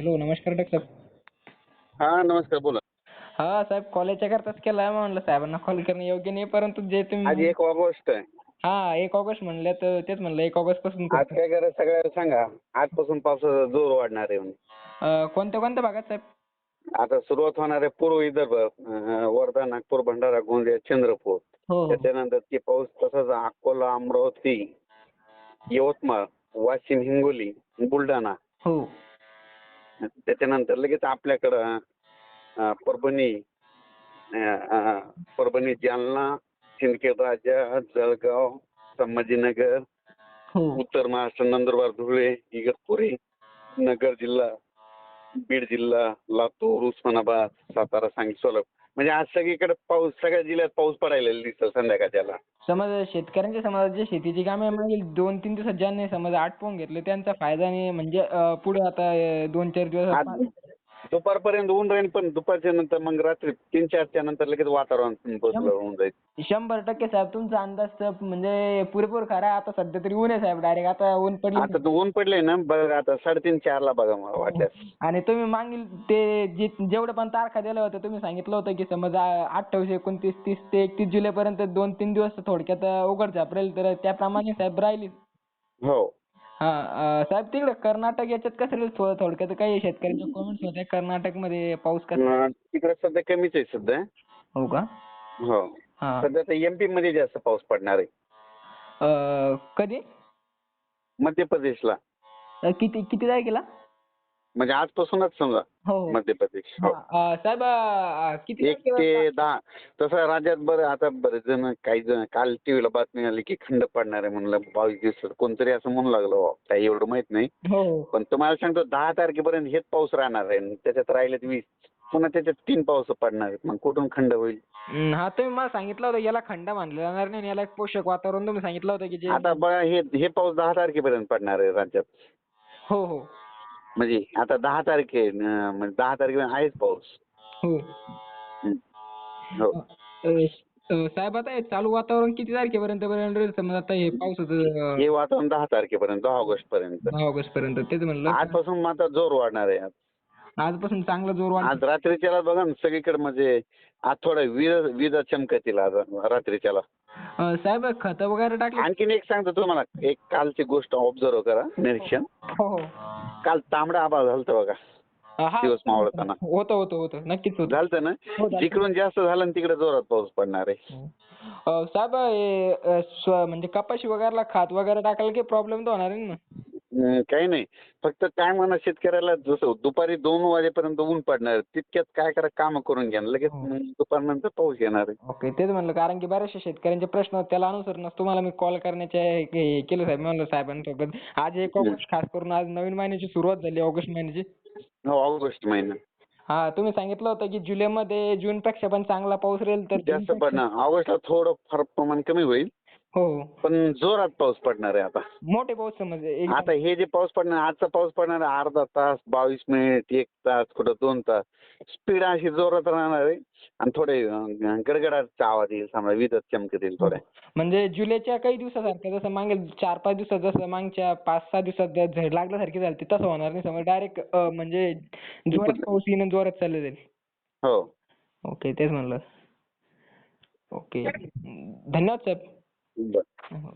Hello नमस्कार doctor साहेब हा नमस्कार बोला. हा साहेब कॉलेजच्या करताच केला म्हणलं साहेबांना कॉल करणे योग्य नाही परंतु जे आज तुम्ही एक ऑगस्ट आहे. हा एक ऑगस्ट म्हणलं तर तेच म्हणलं एक ऑगस्टपासून आज काय करा सगळ्याला सांगा. आजपासून पावसाचा जोर वाढणार आहे कोणत्या कोणत्या भागात साहेब? आता सुरुवात होणार आहे पूर्व विदर्भ अं, वर्धा नागपूर भंडारा गोंदिया चंद्रपूर. हो हो. त्याच्यानंतर ते पाऊस तसाच अकोला अमरावती यवतमाळ वाशिम हिंगोली बुलढाणा. हो. त्याच्यानंतर लगेच आपल्याकडं परभणी परभणी जालना सिंदखेड राजा जळगाव संभाजीनगर हो. उत्तर महाराष्ट्र नंदुरबार धुळे इगतपुरी नगर जिल्हा बीड जिल्हा लातूर उस्मानाबाद सातारा सांगली सोलापूर. म्हणजे आज सगळीकडे पाऊस सगळ्या जिल्ह्यात पाऊस पडायला दिसतो संध्याकाळच्याला समज शेतकऱ्यांच्या समज जे शेतीची कामे मागील दोन तीन दिवसात ज्यांनी समज आटपून घेतले त्यांचा फायदा नाही म्हणजे पुढे आता दोन चार दिवस दुपारपर्यंत ऊन राहील पण दुपारच्या नंतर मग रात्री तीन चारच्या नंतर लगेच वातावरण बदल होऊन जाईल. शंभर टक्के साहेब तुमचा अंदाज तर म्हणजे पुरेपूर खरा आहे. आता सध्या तरी ऊन आहे साहेब डायरेक्ट आता ऊन पडलं आता तो ऊन पडले ना बघा आता साडेतीन चारला बघा मला वाटल्यास. आणि तुम्ही मागील ते जे जेवढे पण तारखा दिल्या होत्या तुम्ही सांगितलं होतं की समज अठ्ठावीस एकोणतीस तीस ते एकतीस जुलैपर्यंत दोन तीन दिवस थोडक्यात उघड झापरेल तर त्याप्रमाणे साहेब राहिली. हो. हा साहेब तिकडे कर्नाटक याच्यात कसं राहील थोडं थोडक्यात काही शेतकऱ्यांचे कमेंट्स होते कर्नाटकमध्ये पाऊस कसा? अं, तिकडे सध्या कमीच आहे सध्या. हो का? हो. हा. सध्या तर एमपी मध्ये जास्त पाऊस पडणार आहे. अं, कधी? मध्य प्रदेशला. अं, किती किती तारखेला? म्हणजे आजपासूनच समजा हो. मध्य प्रदेश हो. अं, साहेब अं, किती एक तारखेला- ते दहा. तसं राज्यात बरं आता बरेच जण काही जण काल टीव्हीला बातमी आली की खंड पडणार आहे म्हणलं बावीस दिवसात कोणतरी असं म्हणू लागलं बुवा. काही एवढं माहीत नाही. हो. हो पण तुम्हाला सांगतो दहा तारखेपर्यंत हेच पाऊस राहणार आहे आणि त्याच्यात राहिलेत वीस. पुन्हा त्याच्यात तीन पाऊस पडणार आहेत. मग कुठून खंड होईल? हम्म, हा तुम्ही मला सांगितलं होतं याला खंड मानलं जाणार नाही आणि याला एक पोषक वातावरण तुम्ही सांगितलं होतं की जे आता बघा हे हे पाऊस दहा तारखेपर्यंत पडणार आहे राज्यात. हो हो. म्हणजे आता दहा तारखे म्हणजे दहा तारखेपर्यंत आहेच पाऊस. हो. हं. हो. अं, अं, साहेब आता हे चालू वातावरण किती तारखेपर्यंत पर्यंत राहील समजा आता हे पावसाचं हे वातावरण दहा तारखेपर्यंत दहा ऑगस्ट पर्यंत दहा ऑगस्ट पर्यंत तेच म्हणलं. आजपासून आता जोर वाढणार आहे. आजपासून चांगला जोर वाढ आज रात्रीच्याला बघा ना सगळीकडे म्हणजे आज थोडं वीज विजा चमकतील आज रात्रीच्याला. अं, साहेब खत वगैरे टाकले? आणखीन एक सांगतो तुम्हाला एक कालची गोष्ट ऑब्झर्व करा निरीक्षण. हो हो. काल तांबडा आभाळ झालतं बघा. हा दिवस मावळताना. होतं होतं होतं. नक्कीच होतं. झालतं ना? हो. जिकडून जास्त झालं ना तिकडे जोरात पाऊस पडणार आहे. अं, साहेब हे अं, स्व- म्हणजे कपाशी वगैरेला खात वगैरे टाकायला काही प्रॉब्लेम तर होणार नाही ना? काही नाही. फक्त काय म्हणा शेतकऱ्याला जसं दुपारी दोन वाजेपर्यंत ऊन पडणार तितक्यात काय करा काम करून घ्या. लगेच हो. दुपारनंतर पाऊस येणार आहे. ओके तेच म्हणलं कारण की बऱ्याचशा शेतकऱ्यांचे प्रश्न होते, त्याला अनुसरूनच तुम्हाला मी कॉल करण्याचे हे केलं साहेब मी म्हणलं साहेबांसोबत. आज एक ऑगस्ट खास करून आज नवीन महिन्याची सुरुवात झाली ऑगस्ट महिन्याची. हो ऑगस्ट महिना. हा तुम्ही सांगितलं होतं की जुलैमध्ये जूनपेक्षा पण चांगला पाऊस राहील तर जास्त पडणार ऑगस्टला थोडं फार प्रमाण कमी होईल. पण जोरात पाऊस पडणार आहे आता. मोठे पाऊस एकदम- आता हे जे पाऊस पडणार आजचा पाऊस पडणार आहे अर्धा तास बावीस मिनिट एक तास कुठं दोन तास. स्पीड अशी जोरात राहणार आहे. आणि थोडे गडगडाटचा आवाज येईल समजा विजत चमकतील थोड्या म्हणजे जुलैच्या काही दिवसासारखं जसं मागील चार पाच दिवसात जसं मागच्या पाच सहा दिवसात झड लागल्यासारखी झाली तसं होणार नाही. समज डायरेक्ट म्हणजे जोरात पाऊस येणं जोरात चाललं जाईल. हो. ओके तेच म्हणलं. ओके. धन्यवाद साहेब बरं हो.